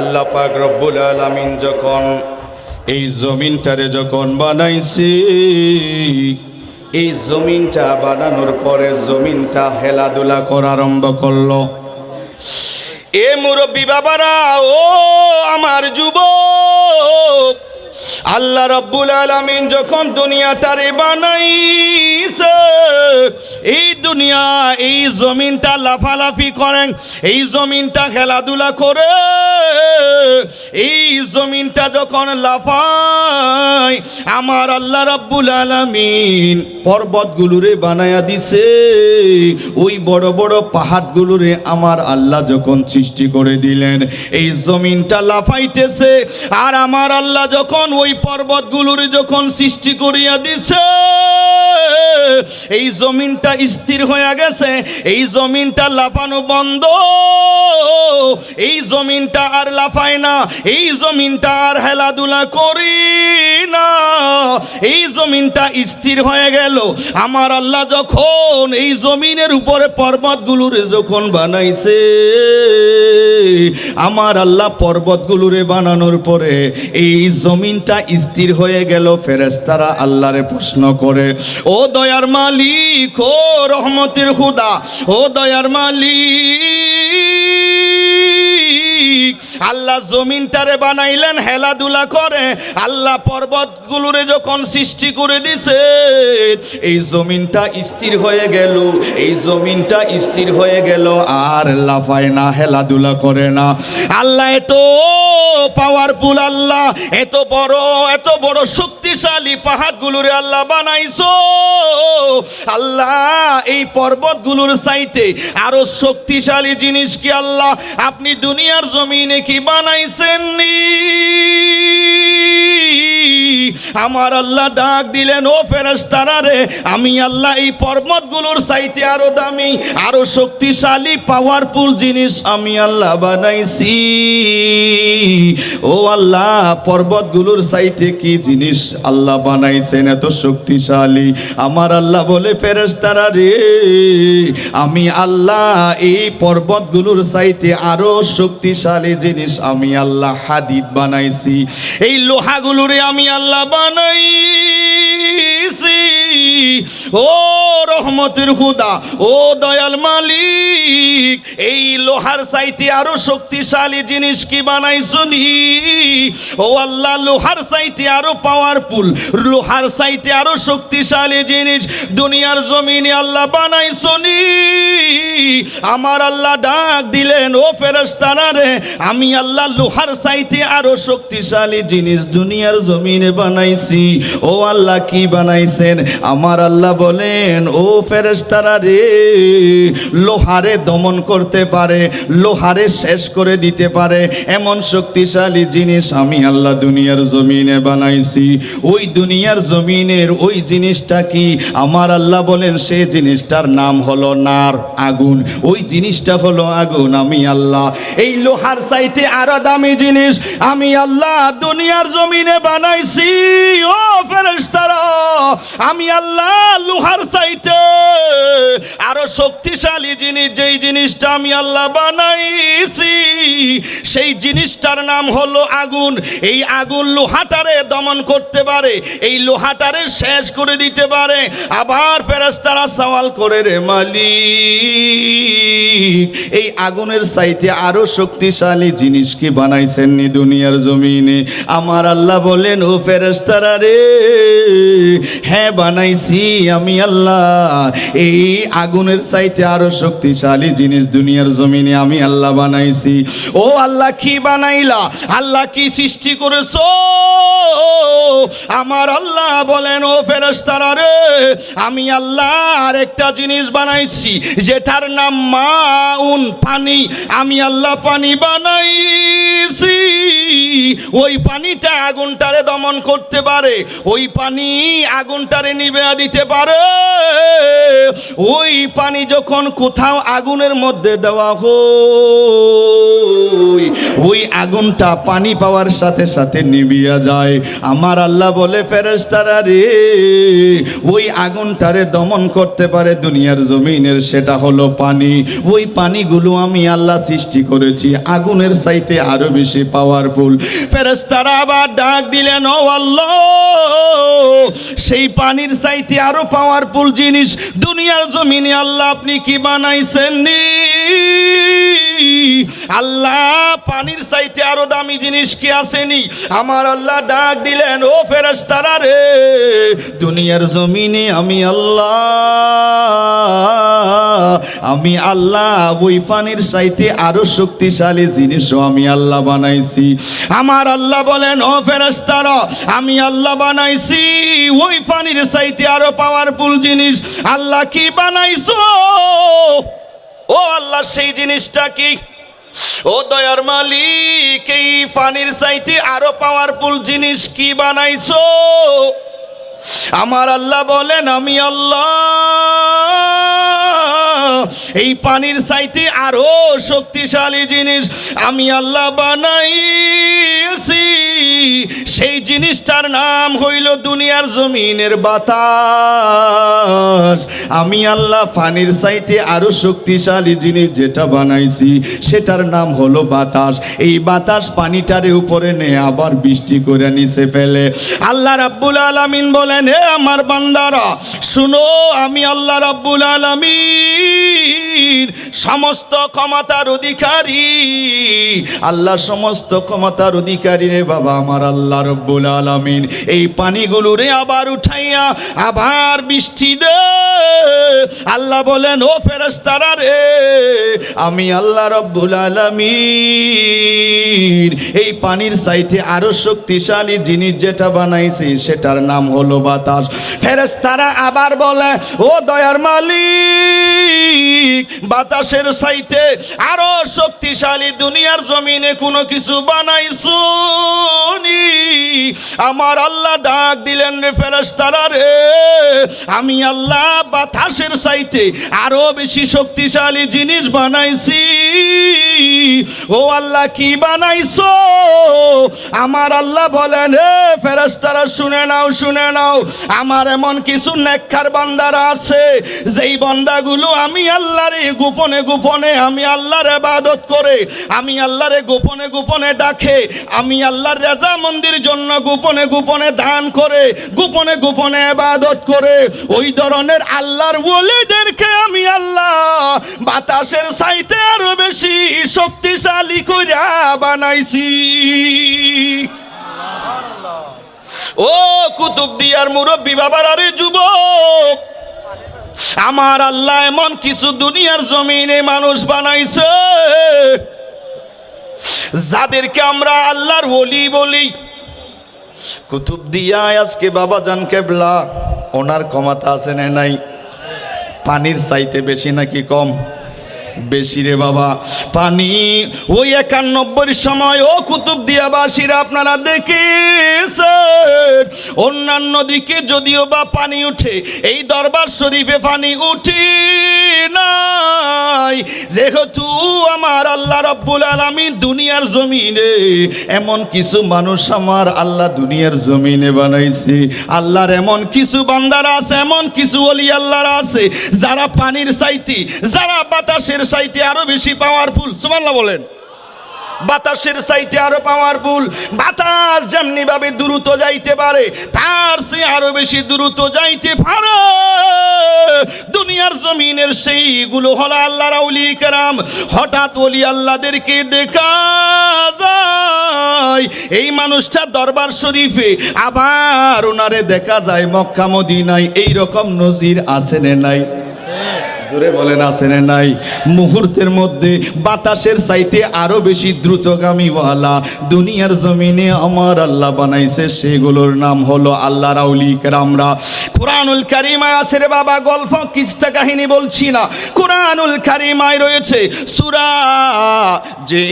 আল্লাহ পাক রব্বুল আলামিন যখন এই জমিনটারে যখন বানাইছি, এই জমিনটা বানানোর পরে জমিনটা হেলাধুলা করা আরম্ভ করল। এ মুরব্বী বাবারা, ও আমার যুবক আল্লাহ রব্বুল আলামিন যখন দুনিয়াটারে বানাইছে, এই দুনিয়া, এই জমিনটা লাফালাফি করেন, এই জমিনটা খেলাধুলা করে, এই জমিনটা যখন লাফায়, আমার আল্লাহ রব্বুল আলামিন পর্বতগুলোরে বানায়া দিছে। ওই বড় বড় পাহাড়গুলোরে আমার আল্লাহ যখন সৃষ্টি করে দিলেন, এই জমিনটা লাফাইতেছে, আর আমার আল্লাহ যখন ওই পর্বতগুলোরে যখন সৃষ্টি করিয়া দিছে, এই জমিনটা স্থির হয়ে গেছে, এই জমিনটা লাফানো বন্ধ, এই জমিনটা আর লাফায় না, এই জমিনটা আর হেলাধুলা করি না, এই জমিনটা স্থির হয়ে গেল। আমার আল্লাহ যখন এই জমিনের উপরে পর্বতগুলোরে যখন বানাইছে, আমার আল্লাহ পর্বতগুলোরে বানানোর পরে এই জমিনটা স্থির হয়ে গেল ফেরেস্তারা আল্লাহরে প্রশ্ন করে, ও দয়ার মালিক, ও রহমতের হুদা, ও দয়ার মালিক আল্লাহ জমিনটারে বানাইলেন হেলাধুলা করে। আল্লাহ পর্বতগুলোরে যখন সৃষ্টি করে দিছে, এই জমিনটা স্থির হয়ে গেল, এই জমিনটা স্থির হয়ে গেল, আর লাফায় না হেলাধুলা করে না। আল্লাহ এত পাওয়ারফুল আল্লাহ, এত বড় এত বড় শক্তিশালী পাহাড়গুলোরে আল্লাহ বানাইছো। আল্লাহ, এই পর্বতগুলোর চাইতে আরও শক্তিশালী জিনিস কি আল্লাহ? আপনি দুনিয়ার জমিনে কি বানাইছেন নি? আমার আল্লাহ ডাক দিলেন, ও ফেরেশতারা রে, আমি আল্লাহ এই পর্বতগুলোর চাইতে আরও দামি, আরও শক্তিশালী পাওয়ারফুল জিনিস আমি আল্লাহ বানাইছি। ও আল্লাহ, পর্বতগুলোর চাইতে কি জিনিস আল্লাহ বানাইছেন এত শক্তিশালী? আমার আল্লাহ বলে, ফেরেশতারা রে, আমি আল্লাহ এই পর্বতগুলোর চাইতে আরও শক্তিশালী জিনিস আমি আল্লাহ হাদিদ বানাইছি। এই লোহাগুলোরে আমি আল্লাহ বানাইছি। ও রহমতের খুদা ও দয়াল মালিক, এই লোহার চাইতে আরও শক্তিশালী জিনিস কি বানাইছনি? ও আল্লাহ, লোহার চাইতে আরও পাওয়ারফুল লোহার চাইতে আরও শক্তিশালী জিনিস দুনিয়ার জমিনে আল্লাহ বানাইছনি। আমার আল্লাহ ডাক দিলেন, ও ফেরেশতারা রে, আমি আল্লাহ লোহার চাইতে আরও শক্তিশালী জিনিস দুনিয়ার জমিনে বানাইছি? ও আল্লাহ কি বানাইছেন? আমার আল্লাহ বলেন, ও ফেরেশতারা রে, লোহারে দমন করতে পারে, লোহারে শেষ করে দিতে পারে, এমন শক্তিশালী জিনিস আমি আল্লাহ দুনিয়ার জমিনে বানাইছি। ওই দুনিয়ার জমিনের ওই জিনিসটা কি? আমার আল্লাহ বলেন সেই জিনিসটার নাম হলো নার, আগুন। ওই জিনিসটা হলো আগুন, আমি আল্লাহ। এই লোহার চাইতে আরও দামি জিনিস আমি আল্লাহ দুনিয়ার জমিনে বানাইছি। ও ফেরেশতারা আমি আল্লাহ লোহার চাইতে আরও শক্তিশালী জিনিস, যেই জিনিসটা আমি আল্লাহ বানাইছি, সেই জিনিসটার নাম হলো আগুন। এই আগুন লোহাটারে দমন করতে পারে, এই লোহাটারে শেষ করে দিতে পারে। আবার ফেরেশতারা সওয়াল করে, রে মালিক, এই আগুনের সাইতে আরও শক্তিশালী জিনিস কি বানাইছেন নি দুনিয়ার জমিনে? আমার আল্লাহ বলেন, ও ফেরেশতারা রে হ্যাঁ বানাইছি আমি আল্লাহ। এই আগুনের চাইতে আরও শক্তিশালী জিনিস দুনিয়ার জমিনে আমি আল্লাহ বানাইছি। ও আল্লাহ কি বানাইলা? আল্লাহ কি সৃষ্টি করেছ? আমার আল্লাহ বলেন, ও ফেরেশতারা রে, আমি আল্লাহ আর একটা জিনিস বানাইছি, যেটার নাম মাউন পানি। আমি আল্লাহ পানি বানাইছি ওই পানিটা আগুনটারে দমন করতে পারে, ওই পানি আগুনটারে নিবে দিতে পারে। ওই পানি যখন কোথাও আগুনের মধ্যে দেওয়া হয়, ওই আগুনটা পানি পাওয়ার সাথে সাথে নিবিয়া যায়। আমার আল্লাহ বলে, ফেরেশতারা রে, ওই আগুনটারে দমন করতে পারে দুনিয়ার জমিনের, সেটা হলো পানি। ওই পানিগুলো আমি আল্লাহ সৃষ্টি করেছি, আগুনের চাইতে আরও বেশি পাওয়ারফুল ফেরেশতারা আবার ডাক দিলেন, ও আল্লাহ, সেই পানির চাইতে আরও পাওয়ারফুল জিনিস দুনিয়ার জমিনে আল্লাহ আপনি কি বানাইছেন নি আল্লাহ, পানির চাইতে আরও দামি জিনিস কি আসেনি? আমার আল্লাহ ডাক দিলেন, ও ফেরেশতারা রে, দুনিয়ার জমিনে আমি আল্লাহ আমি আল্লাহ, ওই পানির চাইতে আরও শক্তিশালী জিনিসও আমি আল্লাহ বানাইছি। আমার আল্লাহ বলেন, ও ফেরেশতারা, আমি আল্লাহ বানাইছি। ওই পানির চাইতে আরও পাওয়ারফুল জিনিস। আল্লাহ কি বানাইছো? ও আল্লাহ, সেই জিনিসটা কি? ও দয়ার মালিক, এই পানির চাইতে আরও পাওয়ারফুল জিনিস কি বানাইছো? আমার আল্লাহ বলেন, আমি আল্লাহ এই পানির চাইতে আরও শক্তিশালী জিনিস আমি আল্লাহ বানাইছি। সেই জিনিসটার নাম হইল দুনিয়ার জমিনের বাতাস। আমি আল্লাহ পানির চাইতে আরও শক্তিশালী জিনিস যেটা বানাইছি, সেটার নাম হলো বাতাস। এই বাতাস পানিটারে উপরে নে আবার বৃষ্টি করে নিচে ফেলে। আল্লাহ রাব্বুল আলামিন বলেন, হে আমার বান্দারা, শুনো, আমি আল্লাহ রাব্বুল আলামিন সমস্ত ক্ষমতার অধিকারী। আল্লাহ সমস্ত ক্ষমতার অধিকারী রে বাবা আমার আল্লাহ রব্বুল আলামিন। এই পানিগুলোরে আবার উঠাইয়া আবার বৃষ্টি দে। আল্লাহ বলেন, ও ফেরেশতারা রে, আমি আল্লাহ রব্বুল আলামিন। এই পানির চাইতে আরও শক্তিশালী জিনিস যেটা বানাইছি, সেটার নাম হলো বাতাস। ফেরেশতারা আবার বলে, ও দয়ার মালিক বাতাসের সাইতে আরও শক্তিশালী দুনিয়ার জমিনে কোনো কিছু বানাইছো নি আমার আল্লাহ ডাক দিলেন রে ফেরেশতারা রে, আমি আল্লাহ বাতাসের চাইতে আরও বেশি শক্তিশালী জিনিস বানাইছি। ও আল্লাহ, কি বানাইছো? আমার আল্লাহ বলেন, হে ফেরেশতারা, শুনে নাও শুনে নাও, আমার এমন কিছু নেককার বান্দারা আছে, যেই বান্দাগুলো আমি আল্লাহরে গোপনে গোপনে, আমি আল্লাহর ইবাদত করে, আমি আল্লাহরে গোপনে গোপনে ডাকে, আমি আল্লাহর রাজা মন্দির জন্য গোপনে গোপনে দান করে, গোপনে গোপনে ইবাদত করে, ওই ধরনের আল্লাহর ওলিদেরকে আমি আল্লাহ? বাতাসের চাইতে আরও বেশি শক্তিশালী কইরা বানাইছি। ও কুতুব দিয়ার মুরব্বী বাবার আরে যুবক, আমার আল্লাহ এমন কিছু দুনিয়ার জমিনে মানুষ বানাইছে, যাদেরকে আমরা আল্লাহর ওলি বলি। কুতুব দিয়া আজকে বাবা জান কেবলা, ওনার ক্ষমতা আছে না নাই? পানির চাইতে বেশি নাকি কম? বেশি রে বাবা, পানি। ওই একানব্বই সময় ও কুতুব দিয়া বাসীরা আপনারা দেখেছেন অন্যান্য দিকে যদিও বা পানি উঠে, এই দরবার শরীফে পানি উঠি নাই। যেহেতু আমার আল্লাহ রব্বুল আলামিন দুনিয়ার জমিনে, এমন কিছু মানুষ আমার আল্লাহ দুনিয়ার জমিনে বানাইছে। আল্লাহর এমন কিছু বান্দারা আছে, এমন কিছু অলি আল্লাহর আছে, যারা পানির চাইতে, যারা বাতাসের চাইতে আরও বেশি পাওয়ারফুল সুবহানাল্লাহ বলেন। বাতাসের চাইতে আরও পাওয়ারফুল বাতাস যেমনি ভাবে দ্রুত যাইতে পারে, তার সে আরও বেশি দ্রুত যাইতে পারে। দুনিয়ার জমিনের সেইগুলো হলো আল্লাহর আউলি কেরাম। হঠাৎ ওলি আল্লাহদেরকে দেখা যায়, এই মানুষটা দরবার শরীফে আবার ওনারে দেখা যায় মক্কা, মদিনায় এই রকম নজির আছে নাই। জোরে বলেন আসেন নাই? মুহূর্তের মধ্যে বাতাসের চাইতে আরও বেশি দ্রুতগামী ওয়ালা দুনিয়ার জমিনে আমার আল্লাহ বানাইছে, সেগুলোর নাম হলো আল্লাহ রাউলি কেরামরা কোরআনুল কারিমায় আছে রে বাবা, গল্প, কিস্তা কাহিনী বলছি না। কোরআনুল কারিমায় রয়েছে সুরা যে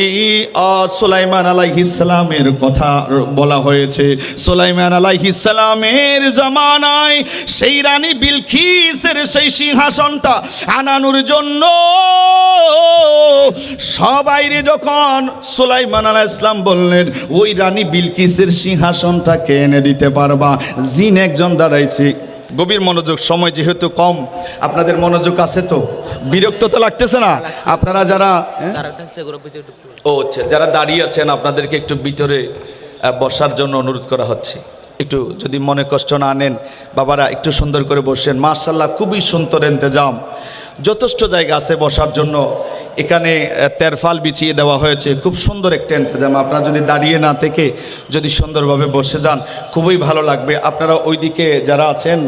সুলাইমান আলাইহিসসালামের কথা বলা হয়েছে। সুলাইমান আলাইহিসসালামের জামানায় সেই রানী বিলকিসের সেই সিংহাসনটা আনানোর জন্য সবাইরে যখন সুলাইমান আলাহ ইসলাম বললেন, ওই রানী বিলকিসের সিংহাসনটাকে এনে দিতে পারবা? জিন একজন দাঁড়াইছে। গভীর মনোযোগ সময় যেহেতু কম আপনাদের মনোযোগ আছে তো? বিরক্ত তো লাগতেছে না? আপনারা যারা হ্যাঁ? ও আচ্ছা যারা দাঁড়িয়ে আছেন আপনাদেরকে একটু ভিতরে বসার জন্য অনুরোধ করা হচ্ছে। একটু যদি মনে কষ্ট না নেন বাবারা একটু সুন্দর করে বসেন। মার্শাল্লাহ খুবই সুন্দর এন্তেজাম যথেষ্ট জায়গা আছে বসার জন্য। এখানে তেরফাল বিছিয়ে দেওয়া হয়েছে। খুব সুন্দর একটা এন্তেজাম আপনারা যদি দাঁড়িয়ে না থেকে যদি সুন্দরভাবে বসে যান খুবই ভালো লাগবে। আপনারা ওইদিকে যারা আছেন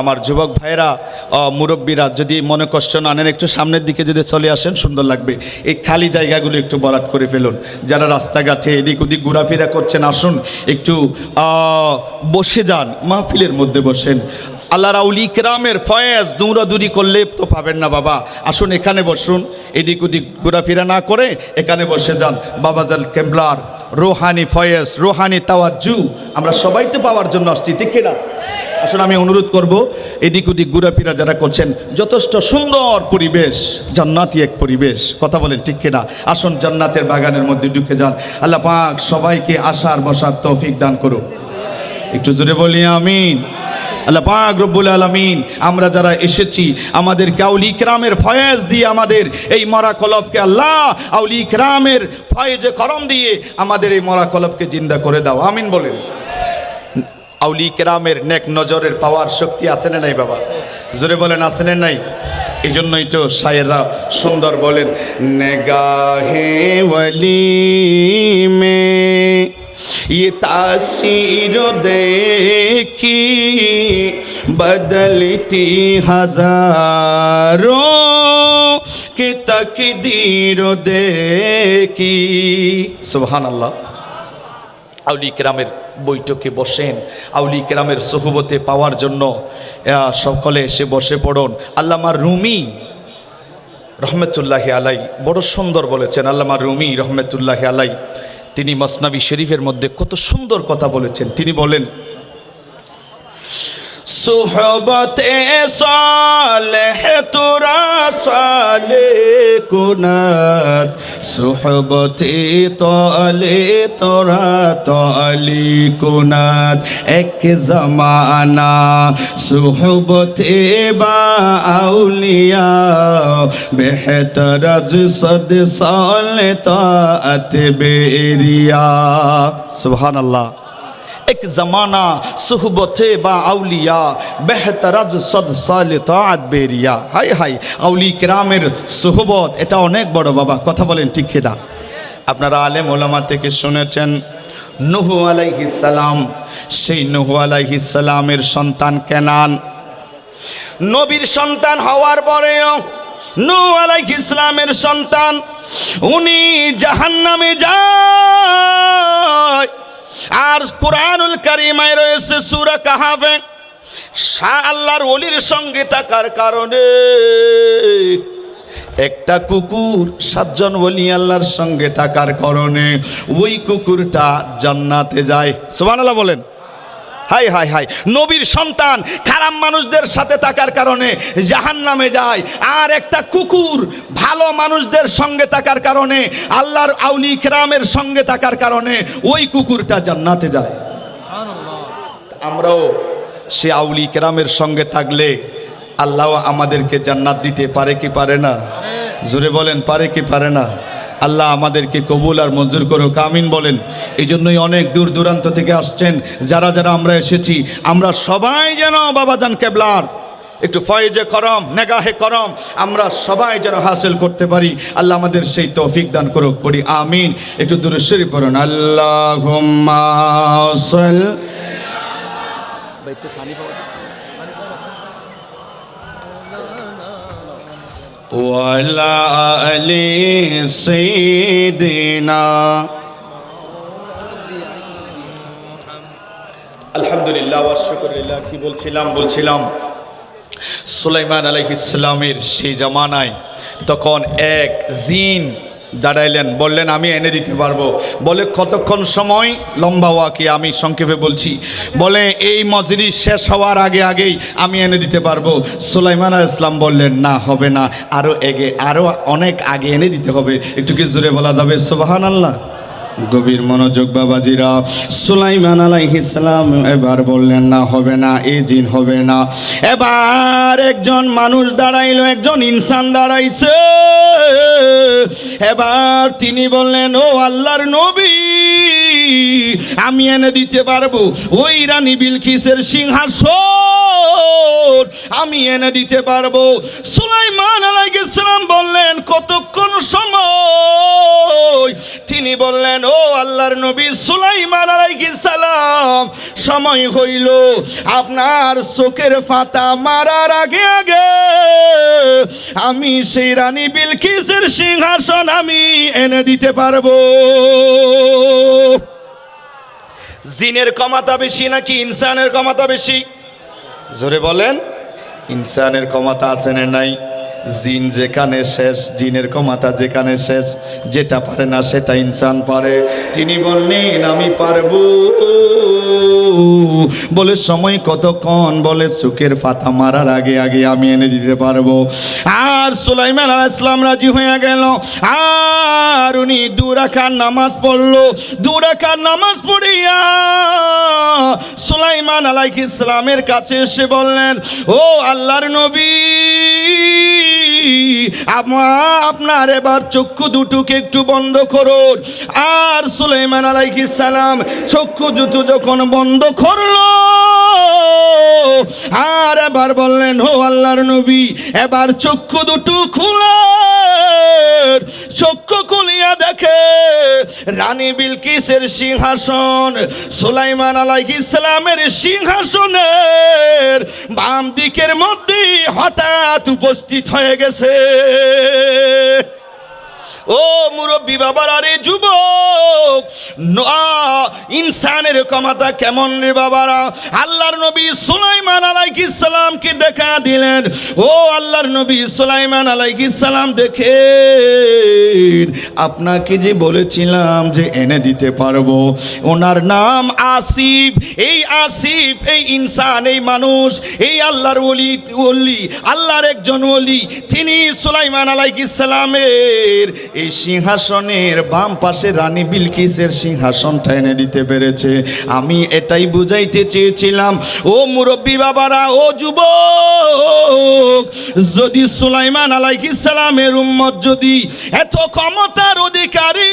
আমার যুবক ভাইয়েরা আহ, মুরব্বীরা যদি মনে কষ্ট না একটু সামনের দিকে যদি চলে আসেন সুন্দর লাগবে। এই খালি জায়গাগুলো একটু বরাট করে ফেলুন। যারা রাস্তাঘাটে এদিক ওদিক ঘোরাফেরা করছেন আসুন একটু বসে যান মাহফিলের মধ্যে বসেন। আল্লাহ রাউলি কেরামের ফয়েজ দৌড়াদৌড়ি করলে তো পাবেন না বাবা। আসুন এখানে বসুন, এদিক ওদিক ঘোরাফেরা না করে এখানে বসে যান। বাবাজাল কেমবলার রোহানি ফয়েজ, রোহানি তাওয়াজু আমরা সবাই তো পাওয়ার জন্য আসছি, ঠিক কিনা? আসলে আমি অনুরোধ করব, এদিক ওদিক ঘুরাফিরা যারা করছেন, যথেষ্ট সুন্দর পরিবেশ, জান্নাতি এক পরিবেশ, কথা বলেন ঠিক কিনা? আসুন জান্নাতের বাগানের মধ্যে ঢুকে যান। আল্লাহ পাক সবাইকে আসার বসার তৌফিক দান করুন একটু জোরে বলি, আমিন। আল্লাহ পাক রব্বুল আলমিন, আমরা যারা এসেছি, আমাদের আউলি ইকরামের ফয়েজ দিয়ে আমাদের এই মরা কলবকে আল্লাহ আউলি ইকরামের ফয়েজে করম দিয়ে আমাদের এই মরা কলবকে জিন্দা করে দাও। আমিন বলেন। আউলি কেরামের নেক নজরের পাওয়ার শক্তি আছে না নাই বাবা? জোরে বলেন, আছে না নাই? এই জন্যই তো শায়েররা সুন্দর বলেন, নেগাহে ওয়ালি মে ये तासीर देखी बदलती हजारों की तकदीर देखी सुबहान अल्लाह আউলি কেরামের বৈঠকে বসেন আউলি কেরামের সহুবতে পাওয়ার জন্য আহ, সকলে এসে বসে পড়ুন আল্লামা রুমি রহমতুল্লাহ আলাই বড় সুন্দর বলেছেন আল্লামা রুমি রহমতুল্লাহ আলাই তিনি মসনাবি শরীফের মধ্যে কত সুন্দর কথা বলেছেন। তিনি বলেন সুহবতে সালেহ তোরা সালে কুনাত সোহবতে তলে তোরা তলি কুনাত এক জমানা সোহবতে বা আউলিয়া বেহতর সদ সালে তাত বেরিয়া সুবহানাল্লাহ এক জমানা সুহবতে বা আউলিয়া, বেহতরাজ সদ সালে বেরিয়া। হাই হাই আউলি কেরামের সুহবত, এটা অনেক বড় বাবা, কথা বলেন ঠিক কিনা? আপনারা আলেম ওলামা থেকে শুনেছেন, নুহু সালাম, সেই নুহু সালামের সন্তান কেনান। নবীর সন্তান হওয়ার পরেও নূ আলাইহিস ইসলামের সন্তান, উনি জাহান্নামে যায়। আর কোরআনুল কারিমায় রয়েছে সুরা কাহাবে শাহ আল্লাহর অলির সঙ্গে থাকার কারণে একটা কুকুর, সাতজন ওলি আল্লাহর সঙ্গে থাকার কারণে ওই কুকুরটা জান্নাতে যায়। সুবহানাল্লাহ বলেন। হাই হাই হাই। নবীর সন্তান খারাপ মানুষদের সাথে থাকার কারণে জাহান নামে যায়। আর একটা কুকুর ভালো মানুষদের সঙ্গে থাকার কারণে, আল্লাহর আউলি কেরামের সঙ্গে থাকার কারণে ওই কুকুরটা জান্নাতে যায়। আমরাও সে আউলি কেরামের সঙ্গে থাকলে আল্লাহ আমাদেরকে জান্নাত দিতে পারে কি পারে না? জোরে বলেন, পারে কি পারে না? আল্লাহ আমাদেরকে কবুল আর মঞ্জুর করো কামিন বলেন। এই জন্যই অনেক দূর দূরান্ত থেকে আসছেন, যারা যারা আমরা এসেছি, আমরা সবাই যেন বাবাজান কেবলার। একটু ফয়েজে করম, নেগাহে করম, আমরা সবাই যেন হাসিল করতে পারি। আল্লাহ আমাদের সেই তৌফিক দান করুক পড়ি আমিন। একটু দূরে শরীফ পড়ুন আল্লাহ وعلى آل سيدنا الحمد আলহামদুলিল্লাহ ওয়াশুকুরিল্লাহ কি বলছিলাম বলছিলাম সুলাইমান আলাইহ ইসলামের সেই জামানায় তখন এক জিন দাঁড়াইলেন, বললেন, আমি এনে দিতে পারব। বলে, কতক্ষণ সময়? লম্বা ওয়াকে, আমি সংক্ষেপে বলছি। বলে, এই মজরি শেষ হওয়ার আগে আগেই আমি এনে দিতে পারব। সুলাইমান ইসলাম বললেন, না, হবে না। আরও এগে আরও অনেক আগে এনে দিতে হবে। একটু কি জোরে বলা যাবে? সুবাহান আল্লাহ গভীর মনোযোগ বাবাজিরা, সুলাইমান আলাইহিসালাম এবার বললেন, না, হবে না এই দিন হবে না। এবার একজন মানুষ দাঁড়াইলো, একজন ইনসান দাঁড়াইছে। এবার তিনি বললেন, ও আল্লাহর নবী, আমি এনে দিতে পারব ওই রানী বিলকিসের সিংহাসন। আমি এনে দিতে পারব। সুলাইমান আলাইহিসসালাম বললেন, কতক্ষণ সময় তিনি বললেন, ও আল্লাহর নবী সুলাইমান আলাইহিসসালাম সময় হইল। আপনার চোখের ফাতা মারার আগে আগে আমি সেই রানী বিলকিসের সিংহাসন আমি এনে দিতে পারব। জিনের ক্ষমতা বেশি নাকি ইনসানের ক্ষমতা বেশি? জোরে বলেন, ইনসানের ক্ষমতা আছে না নাই? জিন যেখানে শেষ, জিনের ক্ষমতা যেখানে শেষ, যেটা পারে না সেটা ইনসান পারে। তিনি বললেন, আমি পারব। বলে, সময় কতক্ষণ? বলে, চোখের ফাতা মারার আগে আগে আমি এনে দিতে পারব। আর সুলাইমান আলাইহিস ইসলাম রাজি হয়ে গেল। আর উনি দুরাকার নামাজ পড়ল। দুরাকার নামাজ পড়িয়া সুলাইমান আলাইহিস ইসলামের কাছে এসে বললেন, ও আল্লাহর নবী আপনার এবার চক্ষু দুটোকে একটু বন্ধ করুন। আর সুলাইমান আলাইহিস সালাম চক্ষু দুটো যখন বন্ধ করল। আর এবার বললেন, ও আল্লাহর নবী, এবার চক্ষু দুটো খুলেন চক্ষু খুলিয়া দেখে রানী বিলকিসের সিংহাসন, সুলাইমান আলাইহিস সালামের সিংহাসনের বাম দিকের মধ্যে হঠাৎ উপস্থিত হয়ে গেছে। ও মুরব্বী বাবার আরে যুবক ইনসানের ক্ষমতা কেমন রে বাবারা? আল্লাহর নবী সুলাইমান আলাইহিস সালামকে দেখা দিলেন। ও আল্লাহর নবী সুলাইমান আলাইহিস সালাম দেখে আপনাকে যে বলেছিলাম যে এনে দিতে পারব, ওনার নাম আসিফ। এই আসিফ, এই ইনসান, এই মানুষ, এই আল্লাহর ওলি ওলি, আল্লাহর একজন ওলি, তিনি সুলাইমান আলাইহিস সালামের এই সিংহাসনের বাম পাশে রানী বিলকিসের সিংহাসনটা এনে দিতে পেরেছে। আমি এটাই বুঝাইতে চেয়েছিলাম, ও মুরব্বী বাবারা, ও যুব যদি সুলাইমান আলাইহিস সালামের উম্মত যদি এত ক্ষমতার অধিকারী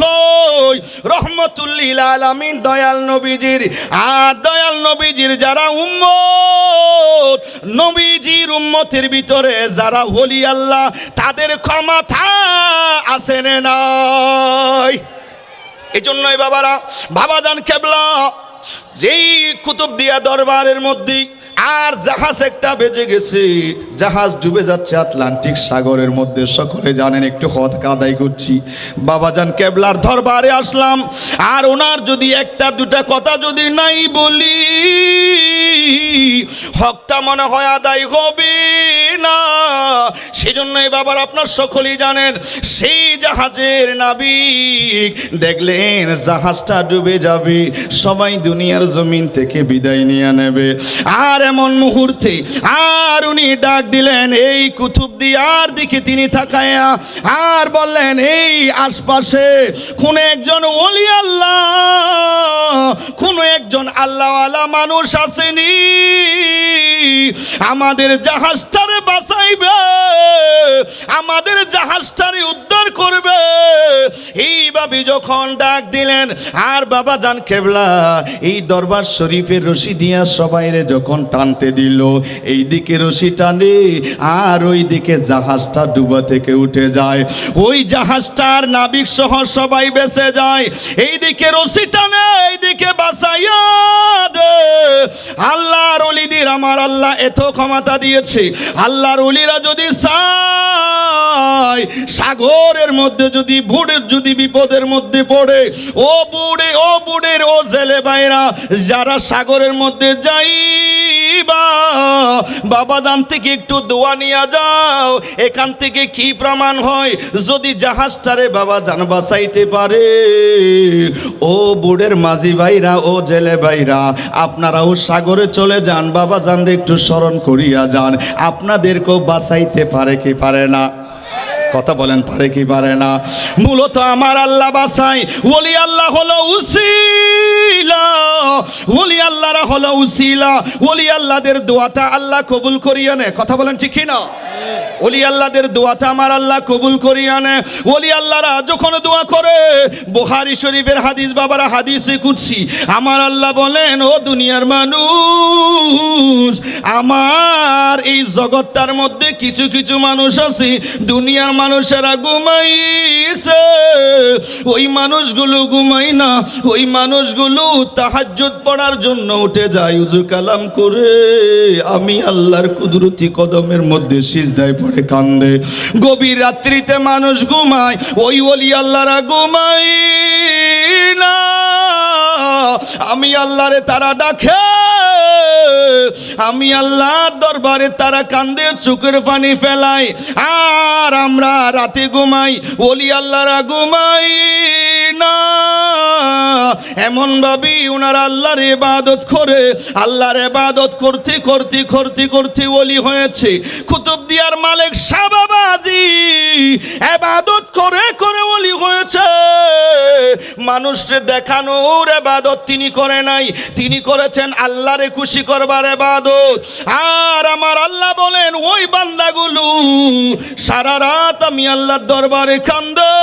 হই রহমতুল্লিল আলামিন, দয়াল নবীজির, আর দয়াল নবীজির যারা উম্মত, নবীজির উম্মতের ভিতরে যারা হলি আল্লাহ, তাদের ক্ষমতা আছে না নাই। এই জন্যই বাবারা বাবাজান কেবলা যেই কুতুব দিয়া দরবারের মধ্যে আর জাহাজ একটা বেজে গেছে। জাহাজ ডুবে যাচ্ছে আটলান্টিক সাগরের মধ্যে। সকলে জানেন, একটু হদ কাদাই করছি। বাবাজান কেবলার দরবারে আসলাম। আর ওনার যদি একটা দুটা কথা যদি নাই বলি, হকটা মনে হয় আদায় হবে না। সেজন্যই বাবার আপনার সকলেই জানেন, সেই জাহাজের নাবিক দেখলেন জাহাজটা ডুবে যাবে। সবাই দুনিয়ার জমিন থেকে বিদায় নিয়ে নেবে। আর এমন মুহূর্তে আর উনি ডাক দিলেন, এই কুতুব দিয়ার দিকে তিনি তাকায়া আর বললেন, এই আশপাশে কোন একজন ওলি আল্লাহ, কোন একজন আল্লাহওয়ালা মানুষ আসেনি। আমাদের জাহাজটারে বাঁচাইবে। আমাদের জাহাজটারে উদ্ধার করবে। এইভাবে যখন ডাক দিলেন, আর বাবা জান কেবলা, এই দরবার শরীফের রশি দিয়া সবাইরে যখন টানতে দিল, এই দিকে রশি টানে, আর ওই দিকে জাহাজটা ডুবা থেকে উঠে যায়। ওই জাহাজটার নাবিক সহ সবাই বেঁচে যায়। এই দিকে রশি টানে এইদিকে বাঁচাইয়া দে। আল্লাহর অলিদির, আমার আল্লাহ এত ক্ষমতা দিয়েছে। আল্লাহর উলিরা যদি সাগরের মধ্যে যদি বুড়ের যদি বিপদের মধ্যে পড়ে, ও বুড়ে, ও বুড়ের, ও জেলে বাইরা যারা সাগরের মধ্যে বাবা দান থেকে একটু দোয়া নিয়ে যাও। এখান থেকে কি প্রমাণ হয়? যদি জাহাজটারে বাবা জান বাঁচাইতে পারে। ও বুড়ের মাঝি ভাইরা, ও জেলে ভাইরা, আপনারাও সাগরে চলে যান। বাবা জান একটু স্মরণ করিয়া যান। আপনাদেরকেও বাঁচাইতে পারে কি পারে না? কথা বলেন, পারে কি পারে না? মূলত আমার আল্লাহ বাসাই ওলি আল্লাহ হলো উসিলা। ওলি আল্লাহরা হলো উসিলা। ওলি আল্লাহদের দোয়াটা আল্লাহ কবুল করিয়া নে কথা বলেন ঠিক না ওলি আল্লাহদের দোয়াটা আমার আল্লাহ কবুল করিয়া নে ওলি আল্লাহরা যখন দোয়া করে বোহারি শরীফের হাদিস বাবারা হাদিসে কুদসি। আমার আল্লাহ বলেন, ও দুনিয়ার মানুষ, আমার এই জগৎটার মধ্যে কিছু কিছু মানুষ আছে, দুনিয়ার মানুষেরা ঘুমাইছে। ওই মানুষগুলো ঘুমাই না, ওই মানুষগুলো তাহাজ্জুদ পড়ার জন্য উঠে যায়। উজু কালাম করে আমি আল্লাহর কুদরতি কদমের মধ্যে সিজদায় পড়ে কান্দে। গভীর রাত্রিতে মানুষ ঘুমায়, ওই ওলি আল্লাহরা ঘুমাই না। আমি আল্লাহরে তারা ডাকে, আমি আল্লাহর দরবারে তারা কান্দে চুকের পানি ফেলাই আর আমরা রাতে ঘুমাই, ওলি আল্লাহরা ঘুমাই এমন ভাবি ওনার আল্লাহর ইবাদত করে, আল্লাহর ইবাদত করতে করতে করতে করতে ওলি হয়েছে। কুতুব দিয়ার মালিক শাহবাবাজি ইবাদত করে করে ওলি হয়েছে। মানুষকে দেখানোর এবাদত তিনি করে নাই। তিনি করেছেন আল্লাহরে খুশি করবার এবাদত আর আমার আল্লাহ বলেন, ওই বান্দাগুলো সারা রাত আমি আল্লাহর দরবারে কান্দে।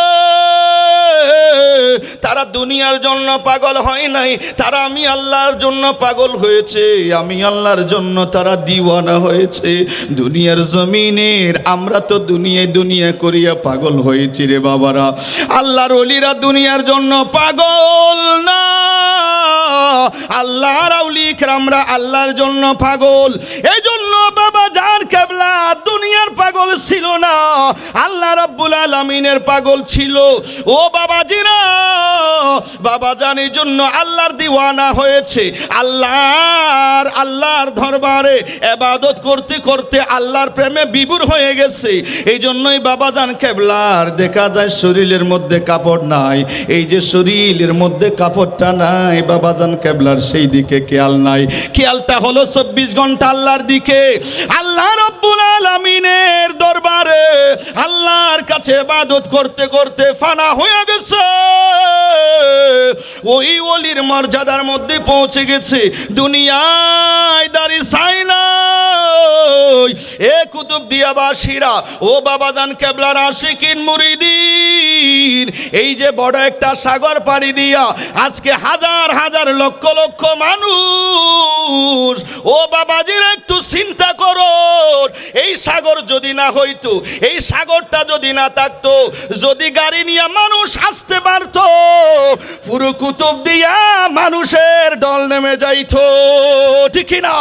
তারা দুনিয়ার জন্য পাগল হয় নাই, তারা আমি আল্লাহর জন্য পাগল হয়েছে, আমি আল্লাহর জন্য তারা দিওয়ানা হয়েছে। দুনিয়ার জমিনের, আমরা তো দুনিয়ায় দুনিয়া করিয়া পাগল হয়েছি রে বাবারা। আল্লাহর অলিরা দুনিয়ার জন্য পাগল না। আল্লাহর আউলিক আমরা আল্লাহর জন্য পাগল। এই জন্য বাবা যার কেবলা, দুনিয়ার পাগল ছিল না। আল্লাহ রাব্বুল আলামিনের পাগল ছিল। ও বাবাজিরা, বাবা জান এই জন্য আল্লাহর দিওয়ানা হয়েছে। আল্লাহর আল্লাহর দরবারে এবাদত করতে করতে আল্লাহর প্রেমে বিভোর হয়ে গেছে। এই জন্যই বাবা জান কেবলার, দেখা যায় শরীরের মধ্যে কাপড় নাই। এই যে শরীরের মধ্যে কাপড়টা নাই, বাবা জান কেবলার সেই দিকে খেয়াল নাই। খেয়ালটা হলো চব্বিশ ঘণ্টা আল্লাহর দিকে। আল্লাহ রব্বুল আলামিনের দরবারে আল্লাহর কাছে ইবাদত করতে করতে ফানা হয়ে গেছে। ওই ওলির মর্যাদার মধ্যে পৌঁছে গেছে। সাই নাই এ কুতুব দিয়া দিয়াবাসীরা, ও বাবা বাবাজান কেবলার আশিকিন মুরিদিন, এই যে বড় একটা সাগর পাড়ি দিয়া আজকে হাজার হাজার লক্ষ লক্ষ মানুষ, ও বাবাজির একটু চিন্তা করো। এই সাগর যদি না হইতো, এই সাগরটা যদি না থাকতো, যদি গাড়ি নিয়ে মানুষ আসতে পারতো, পুরো কুতুব দিয়া মানুষের দল নেমে যাইতো, ঠিক না